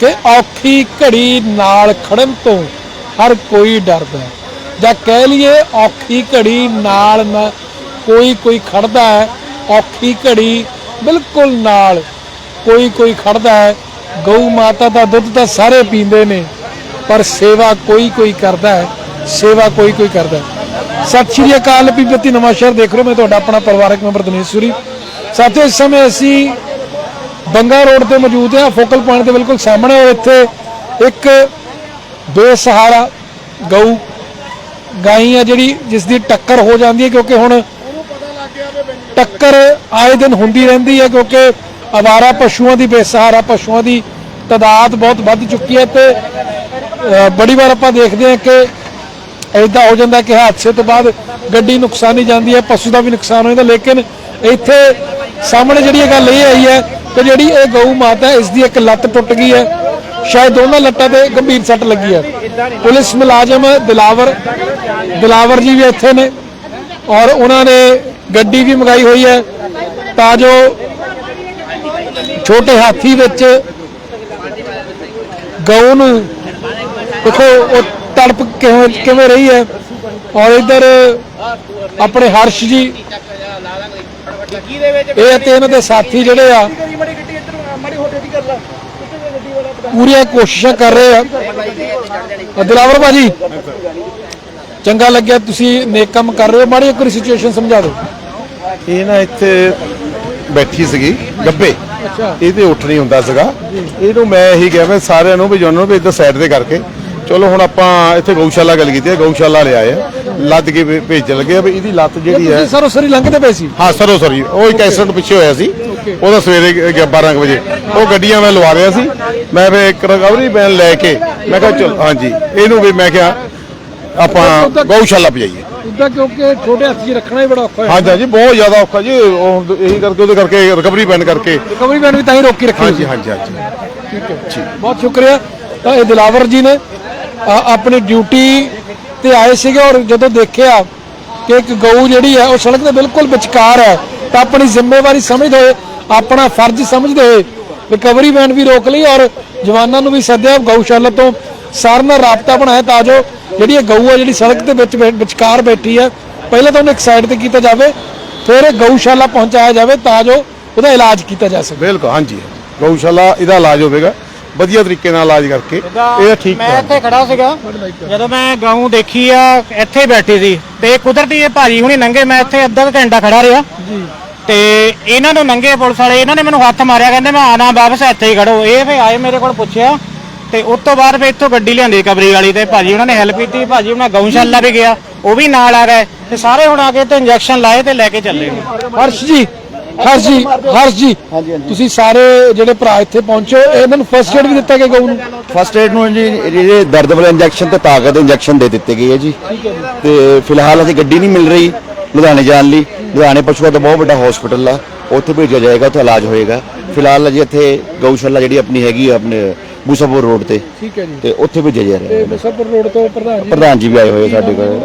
ਕਿ ਔਖੀ ਘੜੀ ਨਾਲ ਖੜਨ ਤੋਂ ਹਰ ਕੋਈ ਡਰਦਾ ਹੈ। ਜਾਂ ਕਹਿ ਲਈਏ ਔਖੀ ਘੜੀ ਨਾਲ ਨਾ ਕੋਈ ਕੋਈ ਖੜਦਾ ਹੈ, ਔਖੀ ਘੜੀ ਬਿਲਕੁਲ ਨਾਲ ਕੋਈ ਕੋਈ ਖੜਦਾ ਹੈ। ਗਊ ਮਾਤਾ ਦਾ ਦੁੱਧ ਤਾਂ ਸਾਰੇ ਪੀਂਦੇ ਨੇ, ਪਰ ਸੇਵਾ ਕੋਈ ਕੋਈ ਕਰਦਾ ਹੈ, ਸੇਵਾ ਕੋਈ ਕੋਈ ਕਰਦਾ ਹੈ। ਸਤਿ ਸ਼੍ਰੀ ਅਕਾਲ ਪੀਪਤੀ ਨਵਾਂ ਸ਼ਹਿਰ ਦੇਖ ਰਹੇ ਹੋ ਮੈਂ ਤੁਹਾਡਾ ਆਪਣਾ ਪਰਿਵਾਰਕ ਮੈਂਬਰ ਦਿਨੇਸ਼ ਸੂਰੀ। ਸਾਥੀਓ, ਇਸ ਸਮੇਂ ਅਸੀਂ ਬੰਗਾ ਰੋਡ ਤੇ ਮੌਜੂਦ ਹਾਂ। ਫੋਕਲ ਪੁਆਇੰਟ ਦੇ ਬਿਲਕੁਲ ਸਾਹਮਣੇ ਔਰ ਇੱਥੇ ਇੱਕ ਬੇਸਹਾਰਾ ਗਊ ਗਾਈ ਹੈ, ਜਿਹੜੀ ਜਿਸ ਦੀ ਟੱਕਰ ਹੋ ਜਾਂਦੀ ਹੈ, ਕਿਉਂਕਿ ਹੁਣ ਟੱਕਰ ਆਏ ਦਿਨ ਹੁੰਦੀ ਰਹਿੰਦੀ ਹੈ, ਕਿਉਂਕਿ ਅਵਾਰਾ ਪਸ਼ੂਆਂ ਦੀ ਬੇਸਹਾਰਾ ਪਸ਼ੂਆਂ ਦੀ ਤਦਾਦ ਬਹੁਤ ਵੱਧ ਚੁੱਕੀ ਹੈ ਤੇ ਬੜੀ ਵਾਰ ਆਪਾਂ ਦੇਖਦੇ ਹਾਂ ਕਿ ਇਦਾਂ ਹੋ ਜਾਂਦਾ ਕਿ ਹਾਦਸੇ ਤੋਂ ਬਾਅਦ ਗੱਡੀ ਨੁਕਸਾਨੀ ਜਾਂਦੀ ਹੈ, ਪਸ਼ੂ ਦਾ ਵੀ ਨੁਕਸਾਨ ਹੋ ਜਾਂਦਾ, ਲੇਕਿਨ ਇੱਥੇ ਸਾਹਮਣੇ ਜਿਹੜੀ ਇਹ ਗੱਲ ਇਹ ਆਈ ਹੈ ਕਿ ਜਿਹੜੀ ਇਹ ਗਊ ਮਾਤਾ ਹੈ, ਇਸ ਦੀ ਇੱਕ ਲੱਤ ਟੁੱਟ ਗਈ ਹੈ। ਸ਼ਾਇਦ ਦੋਨਾਂ ਲੱਤਾਂ ਤੇ ਗੰਭੀਰ ਸੱਟ ਲੱਗੀ ਹੈ। ਪੁਲਿਸ ਮੁਲਾਜ਼ਮ ਦਿਲਾਵਰ ਦਿਲਾਵਰ ਜੀ ਵੀ ਇੱਥੇ ਨੇ ਔਰ ਉਹਨਾਂ ਨੇ ਗੱਡੀ ਵੀ ਮੰਗਾਈ ਹੋਈ ਹੈ। ਤਾਂ ਜੋ ਛੋਟੇ ਹਾਥੀ ਵਿੱਚ ਗਊ ਨੂੰ ਦੇਖੋ, ਉਹ ਤੜਪ ਕਿਵੇਂ ਕਿਵੇਂ ਰਹੀ ਹੈ। ਔਰ ਇਧਰ ਆਪਣੇ ਹਰਸ਼ ਜੀ ਇਹ ਤੇ ਇਹਨਾਂ ਦੇ ਸਾਥੀ ਜਿਹੜੇ ਆ ਪੂਰੀਆਂ ਕੋਸ਼ਿਸ਼ਾਂ ਕਰ ਰਹੇ ਆ। ਦਿਲਾਵਰ ਭਾਜੀ। ਚੰਗਾ ਲੱਗਿਆ ਤੁਸੀਂ ਨੇਕ ਕੰਮ ਕਰ ਰਹੇ ਹੋ। ਮਾੜੀ ਇੱਕ ਸਿਚੁਏਸ਼ਨ ਸਮਝਾ ਦਿਓ। ਇਹ ਨਾ ਇੱਥੇ ਬੈਠੀ ਸੀਗੀ ਗੱਬੇ। ਅੱਛਾ। ਇਹਦੇ ਉੱਠ ਨਹੀਂ ਹੁੰਦਾ ਸੀਗਾ। ਇਹਨੂੰ ਮੈਂ ਇਹੀ ਕਿਹਾ ਮੈਂ ਸਾਰਿਆਂ ਨੂੰ ਵੀ ਜੋਨਾਂ ਨੂੰ ਵੀ ਇੱਧਰ ਸਾਈਡ ਤੇ ਕਰਕੇ। ਚਲੋ ਹੁਣ ਆਪਾਂ ਇੱਥੇ ਗਊਸ਼ਾਲਾ ਗੱਲ ਕੀਤੀ ਹੈ ਗਊਸ਼ਾਲਾ ਲਿਆਏ ਆ। ਲੱਦ ਕੇ ਭੇ- ਭੇਜਣ ਲੱਗੇ ਆ ਵੀ ਇਹਦੀ ਲੱਤ ਜਿਹੜੀ ਹੈ ਤੁਸੀਂ ਸਰੋ ਸਰੀ ਲੰਘਦੇ ਪਏ ਸੀ? ਹਾਂ ਸਰੋ ਸਰੀ। ਉਹ ਇੱਕ ਐਕਸੀਡੈਂਟ ਪਿੱਛੇ ਹੋਇਆ ਸੀ। ਉਹਦਾ ਸਵੇਰੇ ਗਿਆ 12 ਕੁ ਵਜੇ। ਉਹ ਗੱਡੀਆਂ ਮੈਂ ਲਵਾ ਰਿਹਾ ਸੀ। ਮੈਂ ਫਿਰ ਇੱਕ ਰਿਕਵਰੀ ਵੈਨ ਲੈ ਕੇ ਮੈਂ ਕਿਹਾ ਚਲ ਹਾਂਜੀ। ਇਹਨੂੰ ਵੀ ਮੈਂ ਕਿਹਾ ਆਪਾਂ ਗਊਸ਼ਾਲਾ ਭਜਾਈਏ ਉਦਾਂ ਕਿਉਂਕਿ ਛੋਟੇ ਹੱਥ 'ਚ ਰੱਖਣਾ ਹੀ ਬੜਾ ਔਖਾ ਹੈ ਹਾਂਜੀ ਹਾਂਜੀ ਬਹੁਤ ਜ਼ਿਆਦਾ ਔਖਾ ਜੀ। ਉਹ ਹੁਣ ਇਹੀ ਕਰਕੇ ਉਹਦੇ ਕਰਕੇ ਰਿਕਵਰੀ ਵੈਨ ਕਰਕੇ। ਰਿਕਵਰੀ ਬੈਂਡ ਵੀ ਤਾਂ ਹੀ ਰੋਕੀ ਰੱਖੀ ਹਾਂਜੀ ਹਾਂਜੀ ਹਾਂਜੀ। ਠੀਕ ਹੈ। ਬਹੁਤ ਸ਼ੁਕਰੀਆ। ਤਾਂ ਇਹ ਦਿਲਾਵਰ ਜੀ ਨੇ ਆਪਣੀ ਡਿਊਟੀ ਤੇ ਆਏ ਸੀਗੇ ਔਰ ਜਦੋਂ ਦੇਖਿਆ ਕਿ ਇੱਕ ਗਊ ਜਿਹੜੀ ਹੈ, ਉਹ ਸੜਕ ਦੇ ਬਿਲਕੁਲ ਵਿਚਕਾਰ ਹੈ, ਤਾਂ ਆਪਣੀ ਜ਼ਿੰਮੇਵਾਰੀ ਸਮਝਦੇ ਹੋਏ, ਆਪਣਾ ਫਰਜ਼ ਸਮਝਦੇ ਹੋਏ ਰਿਕਵਰੀ ਵੈਨ ਵੀ ਰੋਕ ਲਈ ਔਰ ਜਵਾਨਾਂ ਨੂੰ ਵੀ ਸੱਦਿਆ, ਗਊਸ਼ਾਲਾ ਤੋਂ ਸਾਰਿਆਂ ਨਾਲ ਰਾਬਤਾ ਬਣਾਇਆ ਤਾਂ ਜੋ ਜਿਹੜੀ ਇਹ ਗਊ ਹੈ, ਜਿਹੜੀ ਸੜਕ ਦੇ ਵਿੱਚ ਵਿਚਕਾਰ ਬੈਠੀ ਹੈ, ਪਹਿਲਾਂ ਤਾਂ ਉਹਨੂੰ ਇੱਕ ਸਾਈਡ ਤੇ ਕੀਤਾ ਜਾਵੇ, ਫਿਰ ਇਹ ਗਊਸ਼ਾਲਾ ਪਹੁੰਚਾਇਆ ਜਾਵੇ ਤਾਂ ਜੋ ਉਹਦਾ ਇਲਾਜ ਕੀਤਾ ਜਾ ਸਕੇ। ਬਿਲਕੁਲ ਹਾਂਜੀ। ਗਊਸ਼ਾਲਾ ਇਹਦਾ ਇਲਾਜ ਹੋਵੇਗਾ। ਵਧੀਆ ਤਰੀਕੇ ਨਾਲ ਇਲਾਜ ਕਰਕੇ। ਇਹ ਠੀਕ ਮੈਂ। ਇੱਥੇ ਖੜਾ ਸੀਗਾ। ਜਦੋਂ ਮੈਂ ਗਊ ਦੇਖੀ ਆ ਇੱਥੇ ਬੈਠੀ ਸੀ। ਤੇ ਕੁਦਰਤੀ ਇਹ ਭਾਜੀ ਹੁਣੀ ਨੰਗੇ ਮੈਂ ਇੱਥੇ ਅੱਧਾ ਘੰਟਾ ਖੜਾ ਰਿਹਾ। ਜੀ। ਤੇ ਇਹਨਾਂ ਨੂੰ ਨੰਗੇ ਪੁਲਿਸ ਵਾਲੇ ਇਹਨਾਂ ਨੇ ਮੈਨੂੰ ਹੱਥ ਮਾਰਿਆ ਕਹਿੰਦੇ ਮੈਂ ਆਣਾ ਵਾਪਸ ਇੱਥੇ ਹੀ ਖੜੋ। ਇਹ ਫੇ ਆਏ ਮੇਰੇ ਕੋਲ ਪੁੱਛਿਆ। ਤੇ ਉਸ ਤੋਂ ਬਾਅਦ ਫੇ ਇੱਥੋਂ ਗੱਡੀ ਲਿਆਂਦੀ ਕਬਰੀ ਵਾਲੀ ਤੇ ਭਾਜੀ ਉਹਨਾਂ ਨੇ ਹੈਲਪ ਕੀਤੀ। ਭਾਜੀ ਉਹਨਾਂ ਗਊਸ਼ਾਲਾ ਵੀ ਗਿਆ ਉਹ ਵੀ ਨਾਲ ਆ ਗਏ। ਤੇ ਸਾਰੇ ਹੁਣ ਆ ਕੇ ਤੇ ਇੰਜੈਕਸ਼ਨ ਲਾਏ ਤੇ ਲੈ ਕੇ ਚੱਲੇ। ਹਰਸ਼ ਜੀ ਹਰਸ਼ ਜੀ ਹਰਸ਼ ਜੀ ਤੁਸੀਂ ਸਾਰੇ ਜਿਹੜੇ ਭਰਾ ਇੱਥੇ ਪਹੁੰਚੋ ਇਹਨਾਂ ਨੂੰ ਫਰਸਟ ਏਡ ਵੀ ਦਿੱਤਾ ਗਿਆ ਗਊ ਨੂੰ? ਫਸਟ ਏਡ ਨੂੰ ਜੀ ਜਿਹੜੇ ਦਰਦ ਵਾਲੇ ਇੰਜੈਕਸ਼ਨ ਤੇ ਤਾਕਤ ਦੇ ਇੰਜੈਕਸ਼ਨ ਦੇ ਦਿੱਤੇ ਗਏ ਹੈ ਜੀ। ਤੇ ਫਿਲਹਾਲ ਅਸੀਂ ਗੱਡੀ ਨਹੀਂ ਮਿਲ ਰਹੀ ਲੁਧਿਆਣੇ ਜਾਣ ਲਈ। ਲੁਧਿਆਣੇ ਪਸ਼ੂਆਂ ਦਾ ਬਹੁਤ ਵੱਡਾ ਹਸਪੀਟਲ ਆ। ਉੱਥੇ ਭੇਜਿਆ ਜਾਏਗਾ ਉੱਥੇ ਇਲਾਜ ਹੋਏਗਾ। ਫਿਲਹਾਲ ਅਜੇ ਇੱਥੇ ਗਊਸ਼ਾਲਾ ਜਿਹੜੀ ਆਪਣੀ ਹੈਗੀ ਆ ਆਪਣੇ ਬੂਸਾਪੁਰ ਰੋਡ ਤੇ। ਠੀਕ ਹੈ ਜੀ। ਤੇ ਉੱਥੇ ਭੇਜਿਆ ਜਾ ਰਿਹਾ ਤੇ ਹੈ। ਬਸਰਪੁਰ ਰੋਡ ਤੋਂ ਪ੍ਰਧਾਨ ਜੀ ਪ੍ਰਧਾਨ ਜੀ ਵੀ ਆਏ ਹੋਏ ਸਾਡੇ ਕੋਲ।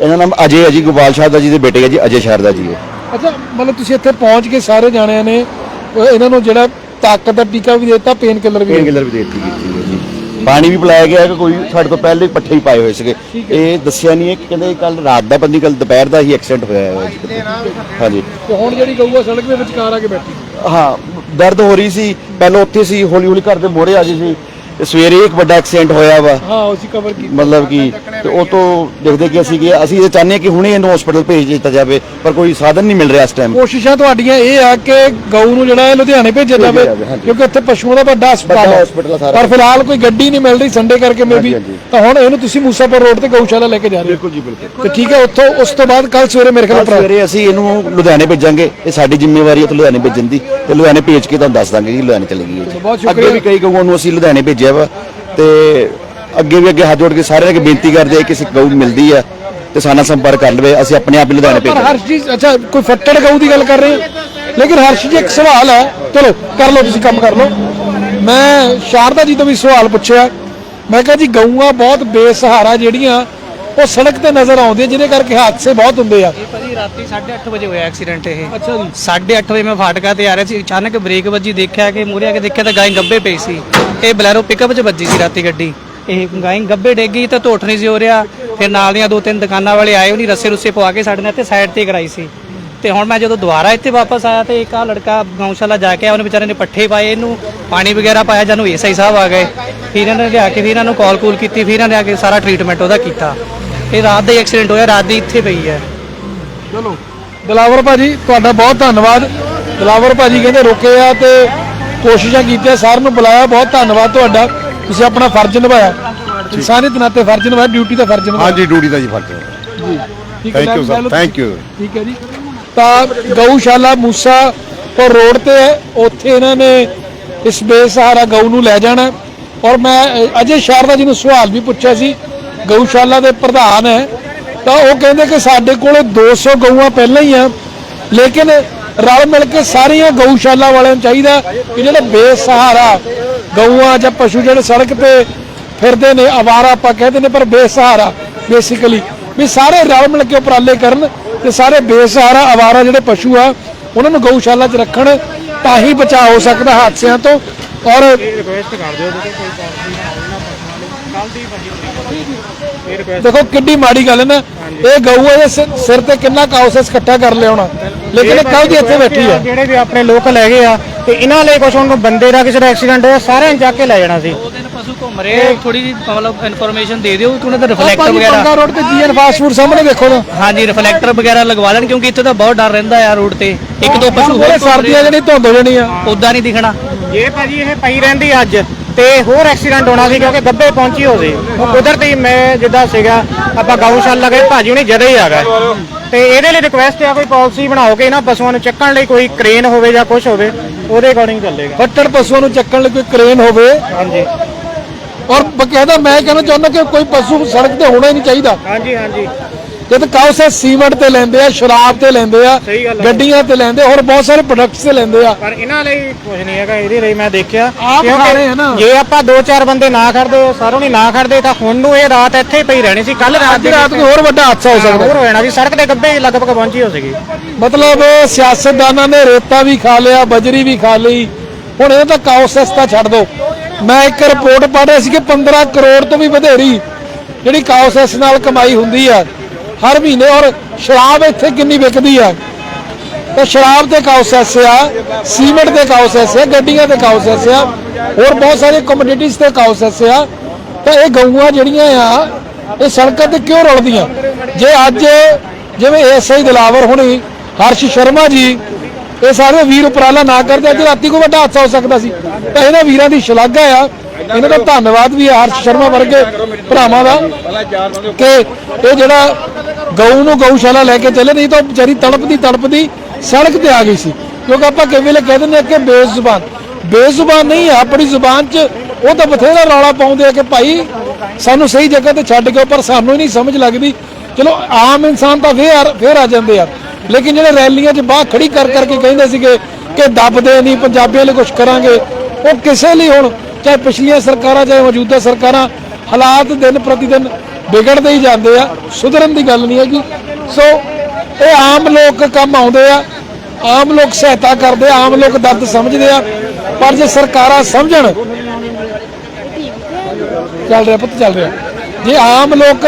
ਇਹਨਾਂ ਦਾ ਨਾਮ ਅਜੇ ਹੈ ਜੀ ਗੋਪਾਲ ਸ਼ਾਰਦਾ ਜੀ ਦੇ ਬੇਟੇ ਹੈ ਜੀ ਅਜੇ ਸ਼ਾਰਦਾ ਜੀ ਅੱਛਾ ਮਤਲਬ ਤੁਸੀਂ ਇੱਥੇ ਪਹੁੰਚ ਕੇ ਸਾਰੇ ਜਾਣਿਆਂ ਨੇ ਇਹਨਾਂ ਨੂੰ ਜਿਹੜਾ ਤਾਕਤ ਦਾ ਟੀਕਾ ਵੀ ਦਿੱਤਾ ਪੇਨ ਕਿਲਰ ਵੀ ਪੇਨ। ਕਿਲਰ ਵੀ ਦੇ ਦਿੱਤੀ ਹੈ ਜੀ ਪਾਣੀ ਵੀ ਪਿਲਾਇਆ ਗਿਆ ਕਿ ਕੋਈ ਸਾਡੇ ਤੋਂ ਪਹਿਲੇ ਪੱਠੇ ਹੀ ਪਾਏ ਹੋਏ ਸੀਗੇ। ਇਹ ਦੱਸਿਆ ਨਹੀਂ ਹੈ ਕਿ ਕਹਿੰਦੇ ਕੱਲ ਰਾਤ ਦਾ ਬੰਦੀ ਕੱਲ ਦੁਪਹਿਰ ਦਾ ਹੀ ਐਕਸੀਡੈਂਟ ਹੋਇਆ ਹੈ। ਜੀ ਹਾਂਜੀ। ਤੇ ਹੁਣ ਜਿਹੜੀ ਗਊ ਆ ਸੜਕ ਦੇ ਵਿਚਕਾਰ ਆ ਕੇ ਬੈਠੀ। ਹਾਂ ਦਰਦ ਹੋ ਰਹੀ ਸੀ। ਪਹਿਲਾਂ ਉੱਥੇ ਸੀ ਹੌਲੀ ਹੌਲੀ ਘਰ ਦੇ ਮੋੜੇ ਆ ਗਈ ਸੀ। ਤੇ ਸਵੇਰੇ ਇੱਕ ਵੱਡਾ ਐਕਸੀਡੈਂਟ ਹੋਇਆ ਵਾ। ਹਾਂ ਉਸੇ ਕਵਰ ਕੀਤੀ। ਮਤਲਬ ਕਿ ਤੇ ਉਹ ਤੋਂ ਦੇਖਦੇ ਕਿ ਅਸੀਂ ਕਿ ਅਸੀਂ ਇਹ ਚਾਹੁੰਦੇ ਹਾਂ ਕਿ ਹੁਣੇ ਇਹਨੂੰ ਹਸਪੀਟਲ ਭੇਜ ਦਿੱਤਾ ਜਾਵੇ ਪਰ ਕੋਈ ਸਾਧਨ ਨਹੀਂ ਮਿਲ ਰਿਹਾ ਇਸ ਟਾਈਮ ਕੋਸ਼ਿਸ਼ਾਂ ਤੁਹਾਡੀਆਂ ਇਹ ਆ ਕਿ ਗਊ ਨੂੰ ਜਿਹੜਾ ਹੈ ਲੁਧਿਆਣੇ ਭੇਜਿਆ ਜਾਵੇ। ਕਿਉਂਕਿ ਉੱਥੇ ਪਸ਼ੂਆਂ ਦਾ ਵੱਡਾ ਹਸਪਤਾਲ ਹੈ। ਪਰ ਫਿਲਹਾਲ ਕੋਈ ਗੱਡੀ ਨਹੀਂ ਮਿਲ ਰਹੀ ਸੰਡੇ ਕਰਕੇ ਮੇਬੀ। ਤਾਂ ਹੁਣ ਇਹਨੂੰ ਤੁਸੀਂ ਮੂਸਾਪੁਰ ਰੋਡ ਤੇ ਗਊਸ਼ਾਲਾ ਲੈ ਕੇ ਜਾ ਰਹੇ ਹੋ। ਬਿਲਕੁਲ ਜੀ ਬਿਲਕੁਲ। ਤੇ ਠੀਕ ਹੈ ਉੱਥੋਂ ਉਸ ਤੋਂ ਬਾਅਦ ਕੱਲ ਸਵੇਰੇ ਮੇਰੇ ਖਿਆਲ ਸਵੇਰੇ ਅਸੀਂ ਇਹਨੂੰ ਲੁਧਿਆਣੇ ਭੇਜਾਂਗੇ। ਇਹ ਸਾਡੀ ਜ਼ਿੰਮੇਵਾਰੀ ਹੈ ਲੁਧਿਆਣੇ ਭੇਜਣ ਦੀ। ਤੇ ਲੁਧਿਆਣੇ ਭੇਜ ਕੇ ਤੁਹਾਨੂੰ ਦੱਸ ਦਾਂਗੇ ਜੀ ਲੁਧਿਆਣੇ ਚਲੇਗੀ ਅੱਗੇ। ਵੀ ਕਈ ਗਊਆਂ ਨੂੰ ਅਸੀਂ ਲੁਧਿਆਣੇ ਭੇਜਿਆ ਵਾ। ਤੇ ਅੱਗੇ ਵੀ ਅੱਗੇ ਹੱਥ ਜੋੜ ਕੇ ਸਾਰਿਆਂ ਅੱਗੇ ਬੇਨਤੀ ਕਰਦੇ ਆ ਕਿ ਕਿਸੇ ਗਊ ਮਿਲਦੀ ਆ ਤੇ ਸਾਡਾ ਸੰਪਰਕ ਕਰ ਲਵੇ ਅਸੀਂ ਆਪਣੇ ਆਪ ਹੀ ਲੁਧਿਆਣੇ ਪਰ ਭੇਜਾਂਗੇ। ਹਰਸ਼ ਜੀ ਅੱਛਾ ਕੋਈ ਫੱਟੜ ਗਊ ਦੀ ਗੱਲ ਕਰ ਰਹੇ ਹੋ? ਲੇਕਿਨ ਹਰਸ਼ ਜੀ ਇੱਕ ਸਵਾਲ ਹੈ। ਚਲੋ ਕਰ ਲਓ ਤੁਸੀਂ ਕੰਮ ਕਰ ਲਓ। ਮੈਂ ਸ਼ਾਰਦਾ ਜੀ ਤੋਂ ਵੀ ਸਵਾਲ ਪੁੱਛਿਆ। ਮੈਂ ਕਿਹਾ ਜੀ ਗਊਆਂ ਬਹੁਤ ਬੇਸਹਾਰਾ ਜਿਹੜੀਆਂ ਉਹ ਸੜਕ ਤੇ ਨਜ਼ਰ ਆਉਂਦੀਆਂ ਜਿਹਦੇ ਕਰਕੇ ਹਾਦਸੇ ਬਹੁਤ ਹੁੰਦੇ ਆ। ਇਹ ਭਾਜੀ ਰਾਤੀ 8:30 ਵਜੇ ਹੋਇਆ ਐਕਸੀਡੈਂਟ ਇਹ। ਅੱਛਾ ਜੀ। 8:30 ਵਜੇ ਮੈਂ ਫਾਟਕਾ ਤੇ ਆ ਰਿਹਾ ਸੀ। ਅਚਾਨਕ ਬ੍ਰੇਕ ਵੱਜੀ ਦੇਖਿਆ ਕਿ ਮੂਹਰੇ ਆ ਕੇ ਦੇਖਿਆ ਤਾਂ ਗਾਂ ਗੱਬੇ ਪਈ ਸੀ। ਇਹ ਬਲੈਰੋ ਪਿਕਅਪ 'ਚ ਵੱਜੀ ਸੀ ਰਾਤੀ ਗੱਡੀ। ਇਹ ਗਾਈ ਗੱਬੇ ਡਿੱਗ ਗਈ ਤਾਂ ਧੋਠ ਨਹੀਂ ਸੀ ਹੋ ਰਿਹਾ। ਫਿਰ ਨਾਲ ਦੀਆਂ ਦੋ ਤਿੰਨ ਦੁਕਾਨਾਂ ਵਾਲੇ ਆਏ, ਉਹਨੀ ਰੱਸੇ ਰੁੱਸੇ ਪਵਾ ਕੇ ਸਾਡੇ ਨਾਲ ਇੱਥੇ ਸਾਈਡ ਤੇ ਕਰਾਈ ਸੀ। ਤੇ ਹੁਣ ਮੈਂ ਜਦੋਂ ਦੁਬਾਰਾ ਇੱਥੇ ਵਾਪਸ ਆਇਆ ਤੇ ਇੱਕ ਆ ਲੜਕਾ ਗਊਸ਼ਾਲਾ ਜਾ ਕੇ ਆਇਆ, ਉਹਨੇ ਵਿਚਾਰੇ ਨੇ ਪੱਠੇ ਪਾਏ, ਇਹਨੂੰ ਪਾਣੀ ਵਗੈਰਾ ਪਾਇਆ, ਜਾਨੂੰ ਐਸਆਈ ਸਾਹਿਬ ਆ ਗਏ। ਫਿਰ ਇਹਨਾਂ ਨੇ ਲਿਆ ਕੇ, ਫਿਰ ਇਹਨਾਂ ਨੂੰ ਕਾਲ ਕੂਲ ਕੀਤੀ, ਫਿਰ ਇਹਨਾਂ ਨੇ ਆ ਕੇ ਸਾਰਾ ਟ੍ਰੀਟਮੈਂਟ ਉਹਦਾ ਕੀਤਾ। ਇਹ ਰਾਤ ਦਾ ਹੀ ਐਕਸੀਡੈਂਟ ਹੋਇਆ, ਰਾਤ ਦੀ ਇੱਥੇ ਪਈ ਹੈ। ਚਲੋ। ਦਿਲਾਵਰ ਭਾਜੀ, ਤੁਹਾਡਾ ਬਹੁਤ ਧੰਨਵਾਦ। ਦਿਲਾਵਰ ਭਾਜੀ ਕਹਿੰਦੇ ਰੁਕੇ ਆ ਤੇ ਕੋਸ਼ਿਸ਼ਾਂ ਕੀਤੀਆਂ ਸਾਰਿਆਂ ਨੂੰ ਬੁਲਾਇਆ ਬਹੁਤ ਧੰਨਵਾਦ ਤੁਹਾਡਾ। ਤੁਸੀਂ ਆਪਣਾ ਫਰਜ਼ ਨਿਭਾਇਆ। ਇਨਸਾਨੀਅਤ ਨਾਤੇ ਫਰਜ਼ ਨਿਭਾਇਆ ਡਿਊਟੀ ਦਾ ਫਰਜ਼ ਨਿਭਾਇਆ। ਹਾਂਜੀ ਡਿਊਟੀ ਦਾ ਜੀ ਫਰਜ਼ ਹੈ ਜੀ thank you sir thank you ਠੀਕ ਹੈ ਜੀ। ਤਾਂ ਗਊਸ਼ਾਲਾ ਮੂਸਾ ਔਰ ਰੋਡ ਤੇ ਹੈ। ਉੱਥੇ ਇਹਨਾਂ ਨੇ ਇਸ ਬੇਸਹਾਰਾ ਗਊ ਨੂੰ ਲੈ ਜਾਣਾ। ਔਰ ਮੈਂ ਅਜੇ ਸ਼ਹਿਰ ਦਾ ਜਿਹਨੂੰ ਸਵਾਲ ਵੀ ਪੁੱਛਿਆ ਸੀ। ਗਊਸ਼ਾਲਾ ਦੇ ਪ੍ਰਧਾਨ ਹੈ। ਤਾਂ ਉਹ ਕਹਿੰਦੇ ਕਿ ਸਾਡੇ ਕੋਲੇ 200 ਗਊਆਂ ਪਹਿਲਾਂ ਹੀ ਆ ਲੇਕਿਨ ਰਲ ਮਿਲ ਕੇ ਸਾਰੀਆਂ ਗਊਸ਼ਾਲਾ ਵਾਲਿਆਂ ਨੂੰ ਚਾਹੀਦਾ ਕਿ ਜਿਹੜੇ ਬੇਸਹਾਰਾ ਗਊਆਂ ਜਾਂ ਪਸ਼ੂ ਜਿਹੜੇ ਸੜਕ ਤੇ ਫਿਰਦੇ ਨੇ, ਆਵਾਰਾ ਆਪਾਂ ਕਹਿੰਦੇ ਨੇ, ਪਰ ਬੇਸਹਾਰਾ ਬੇਸਿਕਲੀ ਵੀ ਸਾਰੇ ਰਲ ਮਿਲ ਕੇ ਉਪਰਾਲੇ ਕਰਨ ਤੇ ਸਾਰੇ ਬੇਸਹਾਰਾ, ਆਵਾਰਾ ਜਿਹੜੇ ਪਸ਼ੂ ਆ, ਉਹਨਾਂ ਨੂੰ ਗਊਸ਼ਾਲਾ 'ਚ ਰੱਖਣ ਤਾਂ ਹੀ ਬਚਾਅ ਹੋ ਸਕਦਾ ਹਾਦਸਿਆਂ ਤੋਂ। ਔਰ ਰਿਕੁਐਸਟ ਕਰ ਦਿਓ ਜੇ ਕੋਈ ਪਾਲਿਸੀ ਕੱਲ ਦੀ ਦੇਖੋ ਕਿੱਡੀ ਮਾੜੀ ਗੱਲ ਹੈ ਨਾ। ਇਹ ਗਊ ਇਹਦੇ ਸਿਰ- ਸਿਰ ਤੇ ਕਿੰਨਾ ਕਾਉਸਸ ਇਕੱਠਾ ਕਰ ਲਿਆਉਣਾ ਲੇਕਿਨ ਇਹ ਕੱਲ ਦੀ ਇੱਥੇ ਬੈਠੀ ਆ ਜਿਹੜੇ ਵੀ ਆਪਣੇ ਲੋਕ ਲੈ ਗਏ ਆ ਤੇ ਇਹਨਾਂ ਲਈ ਕੁਝ ਉਹਨੂੰ ਬੰਦੇ ਦਾ ਕਿਸੇ ਦਾ ਐਕਸੀਡੈਂਟ ਹੋਇਆ ਸਾਰਿਆਂ ਨੂੰ ਚੱਕ ਕੇ ਲੈ ਜਾਣਾ ਸੀ। ਦੋ ਦਿਨ ਪਸ਼ੂ ਘੁੰਮ ਰਹੇ ਥੋੜੀ ਜਿਹੀ ਮਤਲਬ ਇਨਫੋਰਮੇਸ਼ਨ ਦੇ ਦਿਓ ਕਿ ਉਹਨਾਂ ਦਾ ਆਪਾਂ ਰਿਫਲੈਕਟਰ ਜੀ ਵਗੈਰਾ। ਬੰਗਾ ਰੋਡ ਤੇ ਜੀਐਨ ਫਾਸਟ ਫੂਡ ਸਾਹਮਣੇ ਵੇਖੋ ਨਾ। ਹਾਂਜੀ ਰਿਫਲੈਕਟਰ ਵਗੈਰਾ ਲਗਵਾ ਲੈਣ ਕਿਉਂਕਿ ਇੱਥੇ ਤਾਂ ਬਹੁਤ ਡਰ ਰਹਿੰਦਾ ਆ ਰੋਡ ਤੇ। ਇੱਕ ਦੋ ਪਸ਼ੂ ਹੋਰ ਸਰਦੀਆਂ ਜਿਹੜੀ ਧੁੰਦ ਹੋ ਜਾਣੀ ਆ ਉਦਾਂ ਨਹੀਂ ਦਿਖਣਾ। ਜੇ ਭਾਜੀ ਇਹ ਪਈ ਰਹਿੰਦੀ ਅੱਜ ਤੇ ਹੋਰ ਐਕਸੀਡੈਂਟ ਹੋਣਾ ਸੀ ਕਿਉਂਕਿ ਗੱਬੇ ਪਹੁੰਚੀ ਹੋ ਸੀ। ਉਹ ਕੁਦਰਤੀ ਮੈਂ ਜਿੱਦਾਂ ਸੀਗਾ ਆਪਾਂ ਗਊਸ਼ਾਲਾ ਗਏ ਭਾਜੀ ਹੁਣੀ ਜਦੇ ਹੀ ਆ ਗਏ। ਤੇ ਇਹਦੇ ਲਈ ਰਿਕੁਐਸਟ ਆ ਕੋਈ ਪਾਲਿਸੀ ਬਣਾਓ ਕਿ ਇਹਨਾਂ ਪਸ਼ੂਆਂ ਨੂੰ ਚੱਕਣ ਲਈ ਕੋਈ ਕ੍ਰੇਨ ਹੋਵੇ ਜਾਂ ਕੁਝ ਹੋਵੇ ਉਹਦੇ ਅਕੋਰਡਿੰਗ ਚੱਲੇਗਾ। ਫੱਟੜ ਪਸ਼ੂਆਂ ਨੂੰ ਚੱਕਣ ਲਈ ਕੋਈ ਕ੍ਰੇਨ ਹੋਵੇ? ਹਾਂਜੀ। ਔਰ ਬਕਾਇਦਾ ਮੈਂ ਕਹਿਣਾ ਚਾਹੁੰਦਾ ਕਿ ਕੋਈ ਪਸ਼ੂ ਸੜਕ ਤੇ ਹੋਣਾ ਹੀ ਨਹੀਂ ਚਾਹੀਦਾ। ਹਾਂਜੀ ਹਾਂਜੀ। ਜਦ ਕਾਉਸੇ ਸੀਮੈਂਟ ਤੇ ਲੈਂਦੇ ਆ ਸ਼ਰਾਬ ਤੇ ਲੈਂਦੇ ਆ ਸਹੀ ਗੱਲ ਹੈ। ਗੱਡੀਆਂ ਤੇ ਲੈਂਦੇ ਹੋਰ ਬਹੁਤ ਸਾਰੇ ਪ੍ਰੋਡਕਟਸ ਤੇ ਲੈਂਦੇ ਆ। ਪਰ ਇਹਨਾਂ ਲਈ ਕੁਝ ਨਹੀਂ ਹੈਗਾ ਇਹਦੇ ਲਈ ਮੈਂ ਦੇਖਿਆ। ਆਪ ਖਾ ਰਹੇ ਨਾ। ਜੇ ਆਪਾਂ ਦੋ ਚਾਰ ਬੰਦੇ ਨਾ ਖੜਦੇ ਸਾਰੋਂ ਨਹੀਂ ਨਾ ਖੜਦੇ ਤਾਂ ਹੁਣ ਨੂੰ ਇਹ ਰਾਤ ਇੱਥੇ ਹੀ ਪਈ ਰਹਿਣੀ ਸੀ ਕੱਲ ਰਾਤ ਅੱਜ ਦੀ ਰਾਤ ਕੋਈ ਹੋਰ ਵੱਡਾ ਹਾਦਸਾ ਹੋ ਸਕਦਾ। ਹੋਰ ਹੋ ਜਾਣਾ ਸੀ ਸੜਕ ਦੇ ਗੱਬੇ ਹੀ ਲਗਭਗ ਪਹੁੰਚੀ ਹੋ ਸੀਗੀ। ਮਤਲਬ ਸਿਆਸਤਦਾਨਾਂ ਨੇ ਰੇਤਾ ਵੀ ਖਾ ਲਿਆ ਬਜਰੀ ਵੀ ਖਾ ਲਈ। ਹੁਣ ਇਹ ਤਾਂ ਕਾਉਸਸ ਤਾਂ ਛੱਡ ਦੋ। ਮੈਂ ਇੱਕ ਰਿਪੋਰਟ ਪੜ੍ਹ ਰਿਹਾ ਸੀ ਕਿ 15 ਕਰੋੜ ਤੋਂ ਵੀ ਵਧੇਰੀ ਜਿਹੜੀ ਕਾਉਸਸ ਨਾਲ ਕਮਾਈ ਹੁੰਦੀ ਆ। ਹਰ ਮਹੀਨੇ ਔਰ ਸ਼ਰਾਬ ਇੱਥੇ ਕਿੰਨੀ ਵਿਕਦੀ ਆ? ਤਾਂ ਸ਼ਰਾਬ ਤੇ ਐਸੇ ਆ, ਸੀਮੈਂਟ ਤੇ ਐਸੇ ਆ, ਗੱਡੀਆਂ ਤੇ ਕਾਉਸਸ ਆ, ਹੋਰ ਬਹੁਤ ਸਾਰੇ ਕਮੋਡਿਟੀਜ਼ ਤੇ ਕਾਉਸਸ ਆ। ਤਾਂ ਇਹ ਗਊਆਂ ਜਿਹੜੀਆਂ ਆ, ਇਹ ਸੜਕਾਂ ਤੇ ਕਿਉਂ ਰੁਲਦੀਆਂ? ਜੇ ਅੱਜ ਜਿਵੇਂ ਐਸਆਈ ਦਿਲਾਵਰ ਹੁਣੀ, ਹਰਸ਼ ਸ਼ਰਮਾ ਜੀ, ਇਹ ਸਾਰੇ ਵੀਰ ਉਪਰਾਲਾ ਨਾ ਕਰਦੇ, ਅੱਜ ਰਾਤੀ ਕੋਈ ਵੱਡਾ ਹਾਦਸਾ ਹੋ ਸਕਦਾ ਸੀ। ਤਾਂ ਇਹਨਾਂ ਵੀਰਾਂ ਦੀ ਸ਼ਲਾਘਾ ਆ ਇਹਨਾਂ ਦਾ ਧੰਨਵਾਦ ਵੀ ਹੈ ਹਰਸ਼ ਸ਼ਰਮਾ ਵਰਗੇ ਭਰਾਵਾਂ ਦਾ ਕਿ ਇਹ ਜਿਹੜਾ ਗਊ ਨੂੰ ਗਊਸ਼ਾਲਾ ਲੈ ਕੇ ਚਲੇ, ਨਹੀਂ ਤਾਂ ਉਹ ਵਿਚਾਰੀ ਤੜਪਦੀ ਤੜਪਦੀ ਸੜਕ ਤੇ ਆ ਗਈ ਸੀ। ਕਿਉਂਕਿ ਆਪਾਂ ਕਈ ਵੇਲੇ ਕਹਿ ਦਿੰਦੇ ਆ ਕਿ ਬੇਜ਼ੁਬਾਨ। ਬੇਜ਼ੁਬਾਨ ਨਹੀਂ ਆ ਆਪਣੀ ਜ਼ੁਬਾਨ 'ਚ ਉਹ ਤਾਂ ਬਥੇਰਾ ਰੌਲਾ ਪਾਉਂਦੇ ਆ ਕਿ ਭਾਈ ਸਾਨੂੰ ਸਹੀ ਜਗ੍ਹਾ ਤੇ ਛੱਡ ਕੇ ਪਰ ਸਾਨੂੰ ਹੀ ਨਹੀਂ ਸਮਝ ਲੱਗਦੀ। ਚਲੋ, ਆਮ ਇਨਸਾਨ ਤਾਂ ਫੇਰ ਫੇਰ ਆ ਜਾਂਦੇ ਆ। ਲੇਕਿਨ ਜਿਹੜੇ ਰੈਲੀਆਂ 'ਚ ਬਾਹ ਖੜੀ ਕਰ ਕਰਕੇ ਕਹਿੰਦੇ ਸੀਗੇ ਕਿ ਦੱਬਦੇ ਨਹੀਂ, ਪੰਜਾਬੀਆਂ ਲਈ ਕੁਝ ਕਰਾਂਗੇ, ਉਹ ਕਿਸੇ ਲਈ ਹੁਣ ਚਾਹੇ ਪਿਛਲੀਆਂ ਸਰਕਾਰਾਂ, ਚਾਹੇ ਮੌਜੂਦਾ ਸਰਕਾਰਾਂ, ਹਾਲਾਤ ਦਿਨ ਪ੍ਰਤੀ ਦਿਨ ਵਿਗੜਦੇ ਹੀ ਜਾਂਦੇ ਆ। ਸੁਧਰਨ ਦੀ ਗੱਲ ਨਹੀਂ ਹੈਗੀ। ਸੋ ਇਹ ਆਮ ਲੋਕ ਕੰਮ ਆਉਂਦੇ ਆ, ਆਮ ਲੋਕ ਸਹਾਇਤਾ ਕਰਦੇ ਆ, ਆਮ ਲੋਕ ਦਰਦ ਸਮਝਦੇ ਆ। ਪਰ ਜੇ ਸਰਕਾਰਾਂ ਸਮਝਣ, ਚੱਲ ਰਿਹਾ ਪੁੱਤ, ਚੱਲ ਰਿਹਾ। ਜੇ ਆਮ ਲੋਕ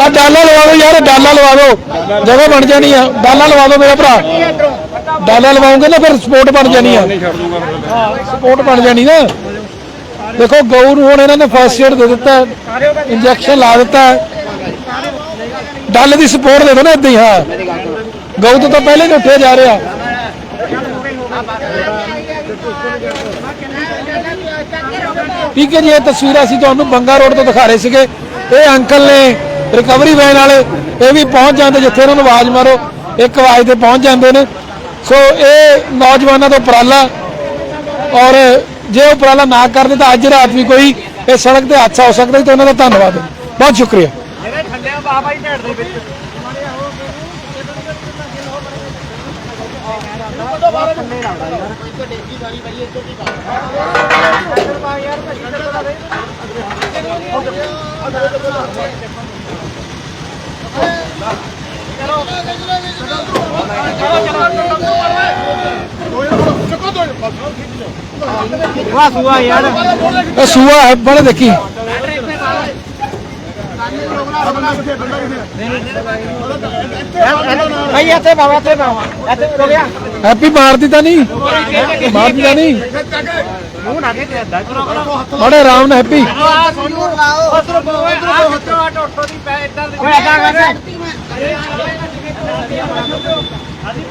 ਆ ਡਾਲਾ ਲਵਾ ਦਿਓ ਯਾਰ, ਡਾਲਾ ਲਵਾ ਦਿਓ। ਜਗ੍ਹਾ ਬਣ ਜਾਣੀ ਆ। ਡਾਲਾ ਲਵਾ ਦਿਓ ਮੇਰਾ ਭਰਾ। ਡਾਲਾ ਲਵਾਉਂਗੇ ਨਾ ਫਿਰ ਸਪੋਰਟ ਬਣ ਜਾਣੀ ਆ। ਸਪੋਰਟ ਬਣ ਜਾਣੀ ਨਾ। ਦੇਖੋ ਗਊ ਨੂੰ ਹੁਣ ਇਹਨਾਂ ਨੇ ਫਸਟ ਏਡ ਦੇ ਦਿੱਤਾ ਇੰਜੈਕਸ਼ਨ ਲਾ ਦਿੱਤਾ। ਹੈ। ਡੱਲ ਦੀ ਸਪੋਰਟ ਦੇ ਦੋ ਨਾ ਇਦਾਂ ਹੀ ਹਾਂ। ਗਊ ਤੋਂ ਤਾਂ ਪਹਿਲੇ ਨਹੀਂ ਉੱਠਿਆ ਜਾ ਰਿਹਾ। ਠੀਕ ਹੈ ਜੀ ਇਹ ਤਸਵੀਰਾਂ ਅਸੀਂ ਤੁਹਾਨੂੰ ਬੰਗਾ ਰੋਡ ਤੋਂ ਦਿਖਾ ਰਹੇ ਸੀਗੇ। ਇਹ ਅੰਕਲ ਨੇ ਰਿਕਵਰੀ ਵੈਨ ਵਾਲੇ ਇਹ ਵੀ ਪਹੁੰਚ ਜਾਂਦੇ ਜਿੱਥੇ ਇਹਨਾਂ ਨੂੰ ਆਵਾਜ਼ ਮਾਰੋ। ਇੱਕ ਆਵਾਜ਼ ਤੇ ਪਹੁੰਚ ਜਾਂਦੇ ਨੇ। ਸੋ ਇਹ ਨੌਜਵਾਨਾਂ ਦਾ ਉਪਰਾਲਾ ਔਰ ਜੇ ਉਪਰਾਲਾ ਨਾ ਕਰਦੇ ਤਾਂ ਅੱਜ ਰਾਤ ਵੀ ਕੋਈ ਇਹ ਸੜਕ ਤੇ ਹਾਦਸਾ ਹੋ ਸਕਦਾ ਤੇ ਉਹਨਾਂ ਦਾ ਧੰਨਵਾਦ ਬਹੁਤ ਸ਼ੁਕਰੀਆ। ਜਿਹੜੇ ਥੱਲੇ ਬਾਬਾ ਹੀ ਢੇੜ ਦੇ ਵਿੱਚ ਚਲੋ। ਵਾਹ ਸੁਆ ਯਾਰ ਇਹ ਸੂਆ ਹੈ ਬੜਾ ਦੇਖੀ ਭਾਈ ਇੱਥੇ ਬਾਵਾ ਇੱਥੇ ਬਾਵਾ ਇੱਥੇ ਹੋ ਗਿਆ ਹੈਪੀ ਮਾਰਦੀ ਤਾਂ ਨਹੀਂ ਮਾਰਦੀ ਤਾਂ ਨਹੀਂ ਮੂੰਹ ਨਾ ਕੇ ਤੇ ਬੜੇ ਆਰਾਮ ਨਾਲ ਹੈਪੀ ਓਏ ਏਦਾਂ ਕਰ అది